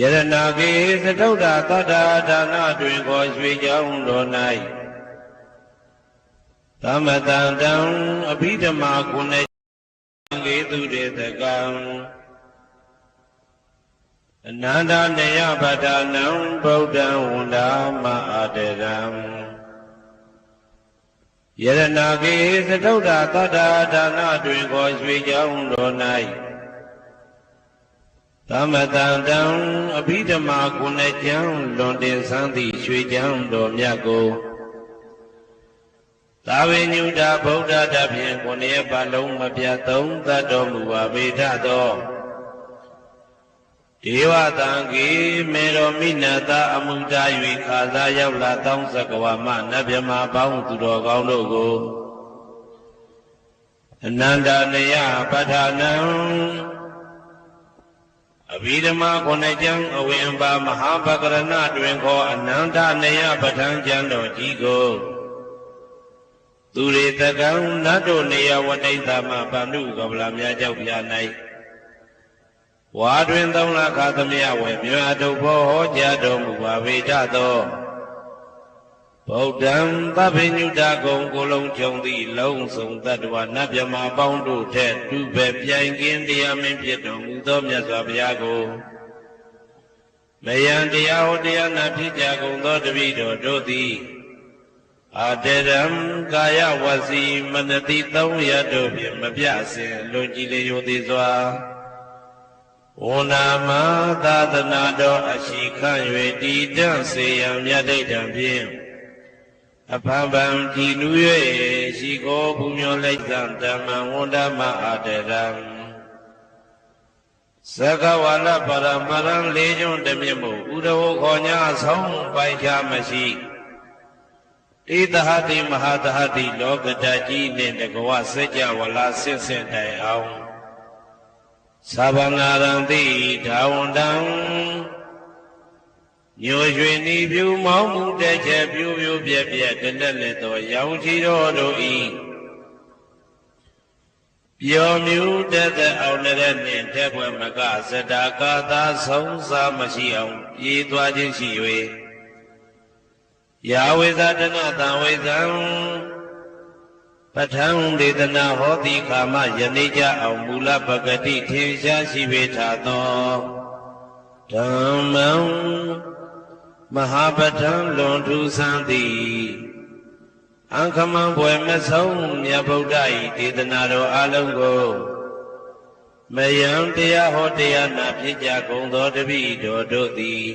ယရနာကေသတုဒ္ဓသတ္တာဒါနတွင်ခေါ်ရွှေကြောင်းတော်၌သမတံတံအဘိဓမ္မာကုဏေကေသူတေတကံအနန္တနေယပဒနံဗုဒ္ဓံဝန္ဒာမအာတရံယရနာကေသတုဒ္ဓသတ္တာဒါနတွင်ခေါ်ရွှေကြောင်းတော်၌ သမတံတံအဘိဓမ္မာကုဏကျံလွန်တင်ဆန်းသည့်ရွှေကျံတော်မြတ်ကိုသာဝေညုတာဗုဒ္ဓတဖြင့်ကိုယ်ရဲ့ပါလုံးမပြတ်သုံးသတ်တော်မူပါဗေဒသောဒေဝတံကေမေတော်မိနတာအမှုတာ၍ခါသာရောက်လာတောင်းစကဝမနတ်မြမပေါင်းသူတော်ကောင်းတို့ကိုအနန္တနယပဋ္ဌာနံ အဘိဓမ္မာခုနှစ်ကျမ်းအဝင်ပါမဟာပကရဏတွင်ခေါ်အနန္တနယပဋ္ဌာန်းကျမ်းတော်ကြီးကိုသူရေတကံနတ်တို့နေယဝတိတမဗန္ဓုကဗလာများကြောက်ပြ၌ဝါတွင်သုံးလခါသမယဝေမြတ်တုဘောဟောကြားတော်မူပါဝေဒသော ဗုဒ္ဓံသဗ္ဗညုတကုံကိုလုံးကြုံသည့်လုံးစုံတ attva နတ်မြမပေါင်းတို့ထက်တူပဲပြိုင်ကင်းတရားမင်းဖြစ်တော်မူသောမြတ်စွာဘုရားကိုမယံတရားဟောတရားနာဖြစ်ကြကုန်သောတပည့်တော်တို့သည်အာတရံကာယဝစီမနတိသုံးရတို့ဖြင့်မပြစင်လွန်ကြည်လေယောသေးစွာဝန္နာမသာသနာတော်အရှိခန့်၍တည်တံ့စေရန်မြတ်ဒိဋ္ဌံဖြင့် အဖန်ပံကြည်နူ၍ရှိကိုဘုမျောလိုက်သံဓမ္မဝန္ဒမအာတရံသကဝါလပရမရံလေးကျွန်းတမြင့်မှုဥဒဝခေါ်ညာဆုံးပိုင်ချမရှိဣသဟတိမဟာသဟတိလောကတကြီးနှင့်တကဝစัจ java လာဆင့်ဆင့်တိုင်အောင်သဗ္ဗနာရံတိဒါဝန္တံ ညိုရွှေနီဖြူမောင်းမှုတဲ့ချက်ပြူပြူပြက်ပြက်တလက်လက်သောရောင်ချီတော်တို့ဤပျော်မြူတဲ့တဲ့အောင်တဲ့နှင့်တဲ့ဘွယ်မကစတာကာသာဆုံးစားမရှိအောင်ပြေးသွားခြင်းရှိ၍ယာဝေဇာတနတံဝေဇံပဋ္ဌံဒေသနာဟောတိခာမယနေ့ကြအောင်မူလပဂတိထင်ရှားရှိပေထာသောဓမ္မံ မဟာပဋ္ဌံလွန်ထူးဆန်းသည်အံခမံဘွယ်မဆုံးမြတ်ဗုဒ္ဓ၏ဒေသနာတော်အလုံးကိုမယံတရားဟောတရားနာဖြစ်ကြကုန်သောတပည့်တော်တို့သည်